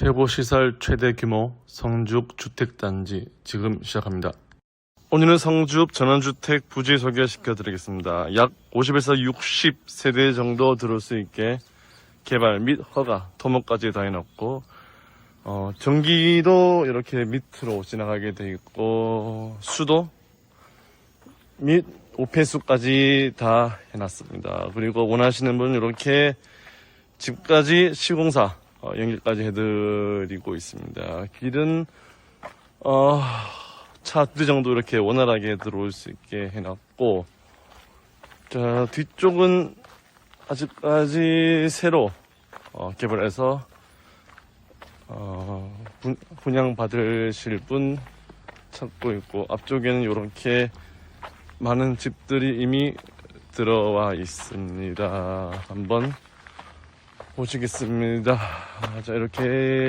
재보시설 최대 규모 성주읍 주택단지 지금 시작합니다. 오늘은 성주읍 전원주택 부지 소개시켜 드리겠습니다. 약 50에서 60세대 정도 들어올 수 있게 개발 및 허가, 토목까지 다 해놨고 어, 전기도 이렇게 밑으로 지나가게 돼 있고 수도 및 오폐수까지 다 해놨습니다. 그리고 원하시는 분은 이렇게 집까지 시공사 어, 연결까지 해드리고 있습니다. 길은 어, 차 두 대 정도 이렇게 원활하게 들어올 수 있게 해놨고 자 뒤쪽은 아직까지 새로 어, 개발해서 어, 분, 분양 받으실 분 찾고 있고 앞쪽에는 이렇게 많은 집들이 이미 들어와 있습니다. 한번 보시겠습니다. 자, 이렇게